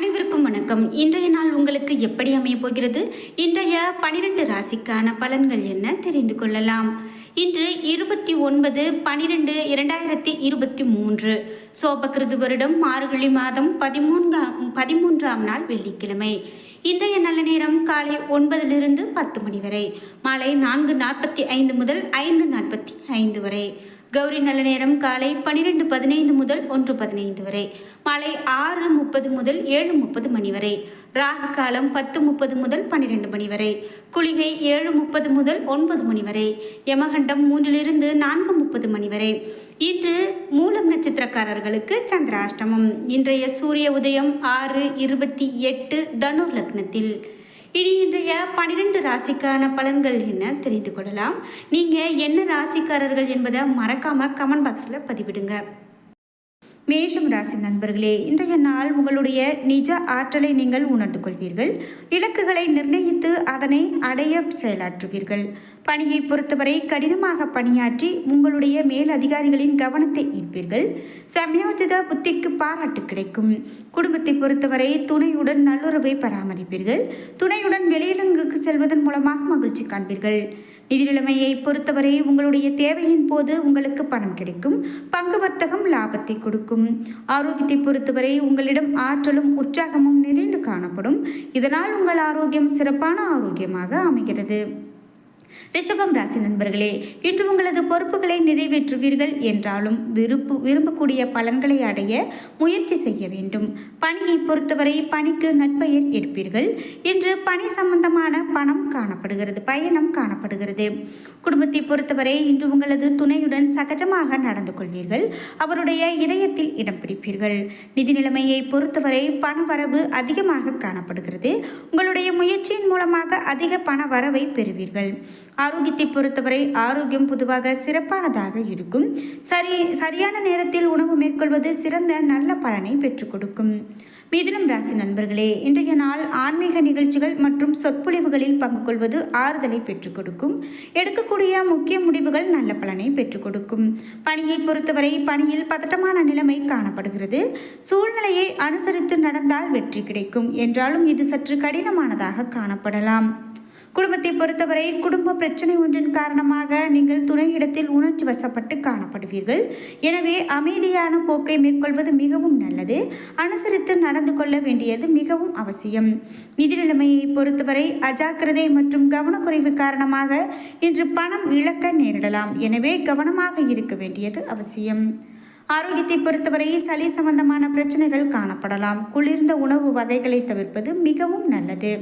அனைவருக்கும் வணக்கம். இன்றைய நாள் உங்களுக்கு எப்படி அமையப் போகிறது? இன்றைய பனிரெண்டு ராசிக்கான பலன்கள் என்ன தெரிந்து கொள்ளலாம். இன்று இருபத்தி ஒன்பது பனிரெண்டு இரண்டாயிரத்தி இருபத்தி மூன்று. சோபகிருது வருடம் மார்கழி மாதம் பதிமூன்றாம் பதிமூன்றாம் நாள் வெள்ளிக்கிழமை. இன்றைய நல்ல நேரம் காலை ஒன்பதிலிருந்து பத்து மணி வரை. மாலை நான்கு நாற்பத்தி ஐந்து முதல் ஐந்து நாற்பத்தி ஐந்து வரை. கௌரி நல்ல நேரம் காலை பன்னிரெண்டு பதினைந்து முதல் ஒன்று பதினைந்து வரை. மாலை ஆறு முப்பது முதல் ஏழு முப்பது மணி வரை. ராகு காலம் பத்து முப்பது முதல் பன்னிரெண்டு மணி வரை. குளிகை ஏழு முப்பது முதல் ஒன்பது மணி வரை. யமகண்டம் மூன்றிலிருந்து நான்கு முப்பது மணி வரை. இன்று மூலம் நட்சத்திரக்காரர்களுக்கு சந்திராஷ்டமம். இன்றைய சூரிய உதயம் ஆறு இருபத்தி எட்டு தனுர் லக்னத்தில். இனி இன்றைய பனிரெண்டு ராசிக்கான பலன்கள் என்ன தெரிந்து கொள்ளலாம். நீங்கள் என்ன ராசிக்காரர்கள் என்பதை மறக்காமல் கமெண்ட் பாக்ஸில் பதிவிடுங்க. மேஷம் ராசி நண்பர்களே இன்றைய நாள் உங்களுடைய நிஜ ஆற்றலை நீங்கள் உணர்ந்து கொள்வீர்கள். இலக்குகளை நிர்ணயித்து அதனை அடைய செயலாற்றுவீர்கள். பணியை பொறுத்தவரை கடினமாக பணியாற்றி உங்களுடைய மேல் அதிகாரிகளின் கவனத்தை ஈர்ப்பீர்கள். சமயோஜித புத்திக்கு பாராட்டு கிடைக்கும். குடும்பத்தை பொறுத்தவரை துணையுடன் நல்லுறவை பராமரிப்பீர்கள். துணையுடன் வெளியிடங்களுக்கு செல்வதன் மூலமாக மகிழ்ச்சி காண்பீர்கள். நிதி நிலைமையை பொறுத்தவரை உங்களுடைய தேவையின் போது உங்களுக்கு பணம் கிடைக்கும் பங்கு வர்த்தகம் லாபத்தை கொடுக்கும். ஆரோக்கியத்தை பொறுத்தவரை உங்களிடம் ஆற்றலும் உற்சாகமும் நிறைந்து காணப்படும். இதனால் உங்கள் ஆரோக்கியம் சிறப்பான ஆரோக்கியமாக அமைகிறது. ரிஷபம் ராசி நண்பர்களே இன்று உங்களது பொறுப்புகளை நிறைவேற்றுவீர்கள் என்றாலும் விருப்பு விரும்பக்கூடிய பலன்களை அடைய முயற்சி செய்ய வேண்டும். பணியை பொறுத்தவரை பணிக்கு நட்பெயர் எடுப்பீர்கள். இன்று பணி சம்பந்தமான பணம் காணப்படுகிறது பயணம் காணப்படுகிறது. குடும்பத்தை பொறுத்தவரை இன்று உங்களது துணையுடன் சகஜமாக நடந்து கொள்வீர்கள். அவருடைய இதயத்தில் இடம் பிடிப்பீர்கள். நிதி நிலைமையை பொறுத்தவரை பண வரவு அதிகமாக காணப்படுகிறது. உங்களுடைய முயற்சியின் மூலமாக அதிக பண வரவை பெறுவீர்கள். ஆரோக்கியத்தை பொறுத்தவரை ஆரோக்கியம் பொதுவாக சிறப்பானதாக இருக்கும். சரி சரியான நேரத்தில் உணவு மேற்கொள்வது சிறந்த நல்ல பலனை பெற்றுக் கொடுக்கும். மிதுனம் ராசி நண்பர்களே இன்றைய நாள் ஆன்மீக நிகழ்ச்சிகள் மற்றும் சொற்பொழிவுகளில் பங்கு கொள்வது ஆறுதலை பெற்றுக் கொடுக்கும். எடுக்கக்கூடிய முக்கிய முடிவுகள் நல்ல பலனை பெற்றுக் கொடுக்கும். பணியை பொறுத்தவரை பணியில் பதட்டமான நிலைமை காணப்படுகிறது. சூழ்நிலையை அனுசரித்து நடந்தால் வெற்றி கிடைக்கும். என்றாலும் இது சற்று கடினமானதாக காணப்படலாம். குடும்பத்தை பொறுத்தவரை குடும்ப பிரச்சனை ஒன்றின் காரணமாக நீங்கள் துணையிடத்தில் உணர்ச்சி வசப்பட்டு காணப்படுவீர்கள். எனவே அமைதியான போக்கை மேற்கொள்வது மிகவும் நல்லது. அனுசரித்து நடந்து கொள்ள வேண்டியது மிகவும் அவசியம். நிதி நிலைமையை பொறுத்தவரை அஜாக்கிரதை மற்றும் கவனக்குறைவு காரணமாக இன்று பணம் இழக்க நேரிடலாம். எனவே கவனமாக இருக்க வேண்டியது அவசியம். ஆரோக்கியத்தை பொறுத்தவரை சளி சம்பந்தமான பிரச்சனைகள் காணப்படலாம். குளிர்ந்த உணவு வகைகளை தவிர்ப்பது மிகவும் நல்லது.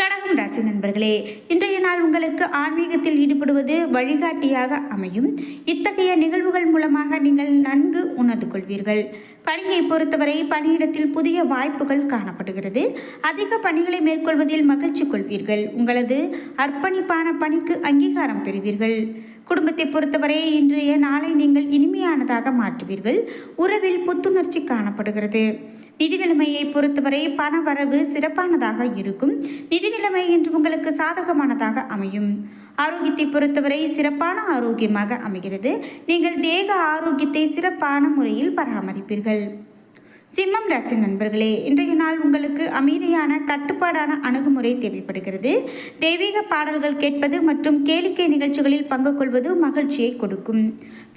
கடகம் ராசி நண்பர்களே இன்றைய நாள் உங்களுக்கு ஆன்மீகத்தில் ஈடுபடுவது வழிகாட்டியாக அமையும். இத்தகைய நிகழ்வுகள் மூலமாக நீங்கள் நன்கு உணர்ந்து கொள்வீர்கள். பணியை பொறுத்தவரை பணியிடத்தில் புதிய வாய்ப்புகள் காணப்படுகிறது. அதிக பணிகளை மேற்கொள்வதில் மகிழ்ச்சி கொள்வீர்கள். உங்களது அர்ப்பணிப்பான பணிக்கு அங்கீகாரம் பெறுவீர்கள். குடும்பத்தை பொறுத்தவரை இன்றைய நாளை நீங்கள் இனிமையானதாக மாற்றுவீர்கள். உறவில் புத்துணர்ச்சி காணப்படுகிறது. நிதி நிலைமையை பொறுத்தவரை பண வரவு சிறப்பானதாக இருக்கும். நிதி நிலைமை என்று உங்களுக்கு சாதகமானதாக அமையும். ஆரோக்கியத்தை பொறுத்தவரை சிறப்பான ஆரோக்கியமாக அமைகிறது. நீங்கள் தேக ஆரோக்கியத்தை சிறப்பான முறையில் பராமரிப்பீர்கள். சிம்மம் ராசி நண்பர்களே இன்றைய நாள் உங்களுக்கு அமைதியான கட்டுப்பாடான அணுகுமுறை தேவைப்படுகிறது. தெய்வீக பாடல்கள் கேட்பது மற்றும் கேளிக்கை நிகழ்ச்சிகளில் பங்கு கொள்வது மகிழ்ச்சியை கொடுக்கும்.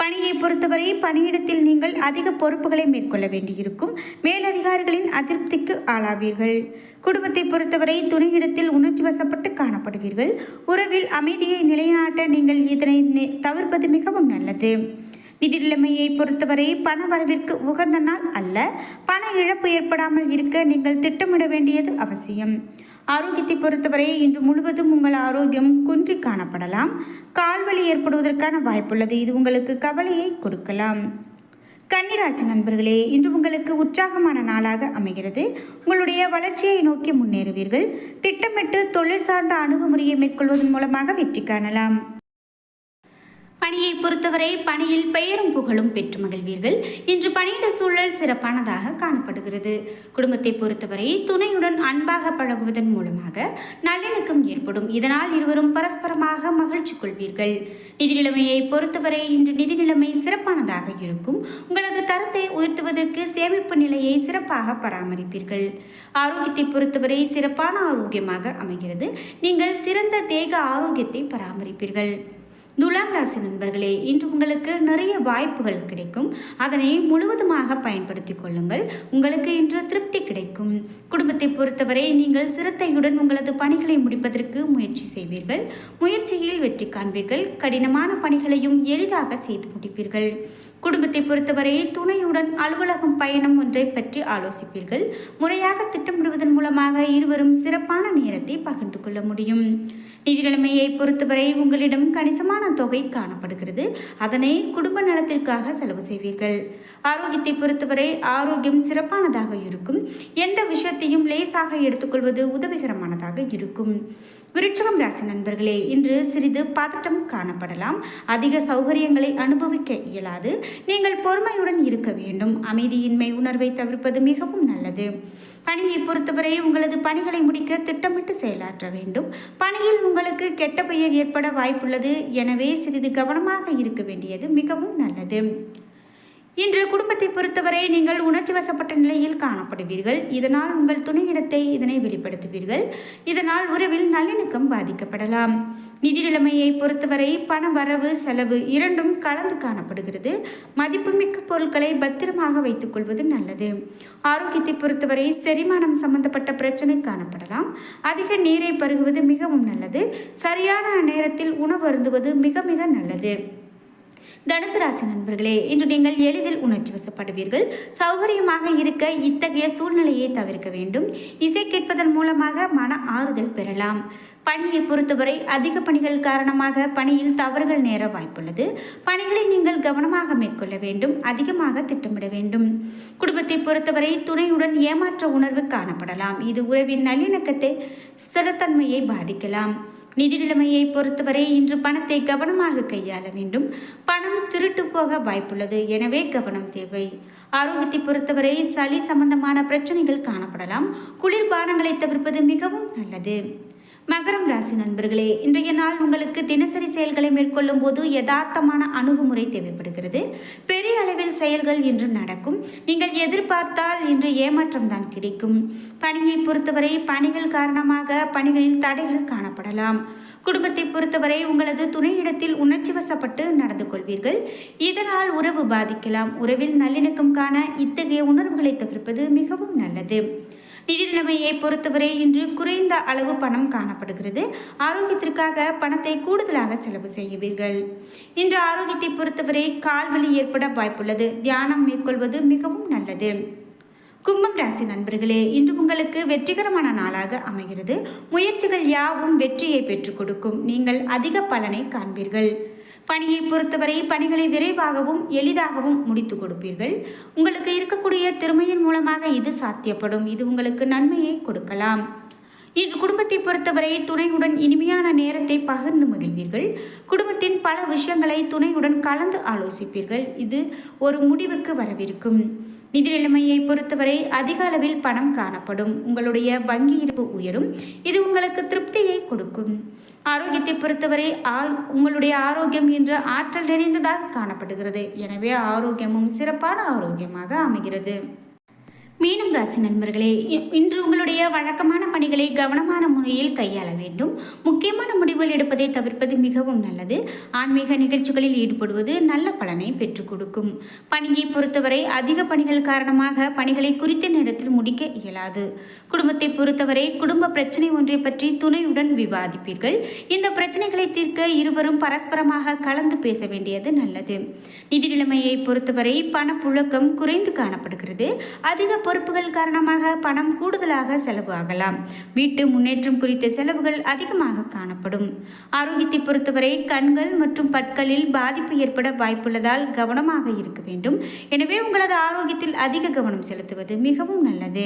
பணியை பொறுத்தவரை பணியிடத்தில் நீங்கள் அதிக பொறுப்புகளை மேற்கொள்ள வேண்டியிருக்கும். மேலதிகாரிகளின் அதிருப்திக்கு ஆளாவீர்கள். குடும்பத்தை பொறுத்தவரை துணையிடத்தில் உணர்ச்சி வசப்பட்டு காணப்படுவீர்கள். உறவில் அமைதியை நிலைநாட்ட நீங்கள் இதனை தவிர்ப்பது மிகவும் நல்லது. நிதிநிலைமையை பொறுத்தவரை பண வரவிற்கு உகந்த நாள் அல்ல. பண இழப்பு ஏற்படாமல் இருக்க நீங்கள் திட்டமிட வேண்டியது அவசியம். ஆரோக்கியத்தை பொறுத்தவரை இன்று முழுவதும் உங்கள் ஆரோக்கியம் குன்றி காணப்படலாம். கால்வலி ஏற்படுவதற்கான வாய்ப்புள்ளது. இது உங்களுக்கு கவலையை கொடுக்கலாம். கன்னிராசி நண்பர்களே இன்று உங்களுக்கு உற்சாகமான நாளாக அமைகிறது. உங்களுடைய வளர்ச்சியை நோக்கி முன்னேறுவீர்கள். திட்டமிட்டு தொழில் சார்ந்த அணுகுமுறையை மேற்கொள்வதன் மூலமாக வெற்றி காணலாம். பணியை பொறுத்தவரை பணியில் பெயரும் புகழும் பெற்று மகிழ்வீர்கள். இன்று பணியிட சூழல் சிறப்பானதாக காணப்படுகிறது. குடும்பத்தை பொறுத்தவரை துணையுடன் அன்பாக பழகுவதன் மூலமாக நல்லிணக்கம் ஏற்படும். இதனால் இருவரும் பரஸ்பரமாக மகிழ்ச்சி கொள்வீர்கள். நிதி நிலைமையை பொறுத்தவரை இன்று நிதி நிலைமை சிறப்பானதாக இருக்கும். உங்களது தரத்தை உயர்த்துவதற்கு சேமிப்பு நிலையை சிறப்பாக பராமரிப்பீர்கள். ஆரோக்கியத்தை பொறுத்தவரை சிறப்பான ஆரோக்கியமாக அமைகிறது. நீங்கள் சிறந்த தேக ஆரோக்கியத்தை பராமரிப்பீர்கள். துலாம் ராசி நண்பர்களே இன்று உங்களுக்கு நிறைய வாய்ப்புகள் கிடைக்கும். அதனை முழுவதுமாக பயன்படுத்தி கொள்ளுங்கள். உங்களுக்கு இன்று திருப்தி கிடைக்கும். குடும்பத்தை பொறுத்தவரை நீங்கள் சிரத்தையுடன் உங்களது பணிகளை முடிப்பதற்கு முயற்சி செய்வீர்கள். முயற்சியில் வெற்றி காண்பீர்கள். கடினமான பணிகளையும் எளிதாக செய்து முடிப்பீர்கள். குடும்பத்தை பொறுத்தவரை துணையுடன் அலுவலகம் பயணம் ஒன்றை பற்றி ஆலோசிப்பீர்கள். முறையாக திட்டமிடுவதன் மூலமாக இருவரும் சிறப்பான நேரத்தை பகிர்ந்து கொள்ள முடியும். நிதி நிலைமையை பொறுத்தவரை உங்களிடம் கணிசமான தொகை காணப்படுகிறது. அதனை குடும்ப நலத்திற்காக செலவு செய்வீர்கள். ஆரோக்கியத்தை பொறுத்தவரை ஆரோக்கியம் சிறப்பானதாக இருக்கும். எந்த விஷயத்தையும் லேசாக எடுத்துக்கொள்வது உதவிகரமானதாக இருக்கும். விருட்சகம் ராசி நண்பர்களே இன்று சிறிது பதட்டம் காணப்படலாம். அதிக சௌகரியங்களை அனுபவிக்க இயலாது. நீங்கள் பொறுமையுடன் இருக்க வேண்டும். அமைதியின்மை உணர்வை தவிர்ப்பது மிகவும் நல்லது. பணியை பொறுத்தவரை உங்களது பணிகளை முடிக்க திட்டமிட்டு செயலாற்ற வேண்டும். பணியில் உங்களுக்கு கெட்ட பெயர் ஏற்பட வாய்ப்புள்ளது. எனவே சிறிது கவனமாக இருக்க வேண்டியது மிகவும் நல்லது. இன்று குடும்பத்தை பொறுத்தவரை நீங்கள் உணர்ச்சி வசப்பட்ட நிலையில் காணப்படுவீர்கள். இதனால் உங்கள் துணையிடத்தை இதனை வெளிப்படுத்துவீர்கள். இதனால் உறவில் நல்லிணக்கம் பாதிக்கப்படலாம். நிதி நிலைமையை பொறுத்தவரை பண வரவு செலவு இரண்டும் கலந்து காணப்படுகிறது. மதிப்புமிக்க பொருட்களை பத்திரமாக வைத்துக்கொள்வது நல்லது. ஆரோக்கியத்தை பொறுத்தவரை செரிமானம் சம்பந்தப்பட்ட பிரச்சனை காணப்படலாம். அதிக நீரை பருகுவது மிகவும் நல்லது. சரியான நேரத்தில் உணவு அருந்துவது மிக மிக நல்லது. தனுசு ராசி நண்பர்களே இன்று நீங்கள் எளிதில் உணர்ச்சி வசப்படுவீர்கள். சௌகரியமாக இருக்க இத்தகைய சூழ்நிலையை தவிர்க்க வேண்டும். இசை கேட்பதன் மூலமாக மன ஆறுதல் பெறலாம். பணியை பொறுத்தவரை அதிக பணிகள் காரணமாக பணியில் தவறுகள் நேர வாய்ப்புள்ளது. பணிகளை நீங்கள் கவனமாக மேற்கொள்ள வேண்டும். அதிகமாக திட்டமிட வேண்டும். குடும்பத்தை பொறுத்தவரை துணையுடன் ஏமாற்ற உணர்வு காணப்படலாம். இது உறவின் நல்லிணக்கத்தை ஸ்திரத்தன்மையை பாதிக்கலாம். நிதி நிலைமையை பொறுத்தவரை இன்று பணத்தை கவனமாக கையாள வேண்டும். பணம் திருட்டு போக வாய்ப்புள்ளது. எனவே கவனம் தேவை. ஆரோக்கியத்தை பொறுத்தவரை சளி சம்பந்தமான பிரச்சனைகள் காணப்படலாம். குளிர்பானங்களை தவிர்ப்பது மிகவும் நல்லது. மகரம் ராசி நண்பர்களே இன்றைய நாள் உங்களுக்கு தினசரி செயல்களை மேற்கொள்ளும் போது யதார்த்தமான அணுகுமுறை தேவைப்படுகிறது. பெரிய அளவில் செயல்கள் இன்று நடக்கும். நீங்கள் எதிர்பார்த்தால் இன்று ஏமாற்றம் தான் கிடைக்கும். பணியை பொறுத்தவரை பணிகள் காரணமாக பணிகளில் தடைகள் காணப்படலாம். குடும்பத்தை பொறுத்தவரை உங்களது துணையிடத்தில் உணர்ச்சி வசப்பட்டு நடந்து கொள்வீர்கள். இதனால் உறவு பாதிக்கலாம். உறவில் நல்லிணக்கம் காண இத்தகைய உணர்வுகளை தவிர்ப்பது மிகவும் நல்லது. நிதி நிலைமையை பொறுத்தவரை இன்று குறைந்த அளவு பணம் காணப்படுகிறது. ஆரோக்கியத்திற்காக பணத்தை கூடுதலாக செலவு செய்வீர்கள். இன்று ஆரோக்கியத்தை பொறுத்தவரை கால்வலி ஏற்பட வாய்ப்புள்ளது. தியானம் மேற்கொள்வது மிகவும் நல்லது. கும்பம் ராசி நண்பர்களே இன்று உங்களுக்கு வெற்றிகரமான நாளாக அமைகிறது. முயற்சிகள் யாவும் வெற்றியை பெற்றுக் கொடுக்கும். நீங்கள் அதிக பலனை காண்பீர்கள். பணியை பொறுத்தவரை பணிகளை விரைவாகவும் எளிதாகவும் முடித்து கொடுப்பீர்கள். உங்களுக்கு இருக்கக்கூடிய திறமையின் மூலமாக இது சாத்தியப்படும். இது உங்களுக்கு நன்மையை கொடுக்கலாம். இன்று குடும்பத்தை பொறுத்தவரை துணையுடன் இனிமையான நேரத்தை பகிர்ந்து மகிழ்வீர்கள். குடும்பத்தின் பல விஷயங்களை துணையுடன் கலந்து ஆலோசிப்பீர்கள். இது ஒரு முடிவுக்கு வரவிருக்கும். நிதி நிலைமையை பொறுத்தவரை அதிக அளவில் பணம் காணப்படும். உங்களுடைய வங்கி இருப்பு உயரும். இது உங்களுக்கு திருப்தியை கொடுக்கும். ஆரோக்கியத்தை பொறுத்தவரை உங்களுடைய ஆரோக்கியம் என்ற ஆற்றல் நிறைந்ததாக காணப்படுகிறது. எனவே ஆரோக்கியமும் சிறப்பான ஆரோக்கியமாக அமைகிறது. மீனம் ராசி நண்பர்களே இன்று உங்களுடைய வழக்கமான பணிகளை கவனமான முறையில் கையாள வேண்டும். முக்கியமான முடிவுகள் எடுப்பதை தவிர்ப்பது மிகவும் நல்லது. ஆன்மீக நிகழ்ச்சிகளில் ஈடுபடுவது நல்ல பலனை பெற்றுக் கொடுக்கும். பணியை பொறுத்தவரை அதிக பணிகள் காரணமாக பணிகளை குறித்த நேரத்தில் முடிக்க இயலாது. குடும்பத்தை பொறுத்தவரை குடும்ப பிரச்சனை ஒன்றை பற்றி துணையுடன் விவாதிப்பீர்கள். இந்த பிரச்சனைகளை தீர்க்க இருவரும் பரஸ்பரமாக கலந்து பேச வேண்டியது நல்லது. நிதி நிலைமையை பொறுத்தவரை பணப்புழக்கம் குறைந்து காணப்படுகிறது. அதிக பொறுப்புகள் காரணமாக பணம் கூடுதலாக செலவு ஆகலாம். வீட்டு முன்னேற்றம் குறித்த செலவுகள் அதிகமாக காணப்படும். ஆரோக்கியத்தை பொறுத்தவரை கண்கள் மற்றும் பற்களில் பாதிப்பு ஏற்பட வாய்ப்புள்ளதால் கவனமாக இருக்க வேண்டும். எனவே உங்களது ஆரோக்கியத்தில் அதிக கவனம் செலுத்துவது மிகவும் நல்லது.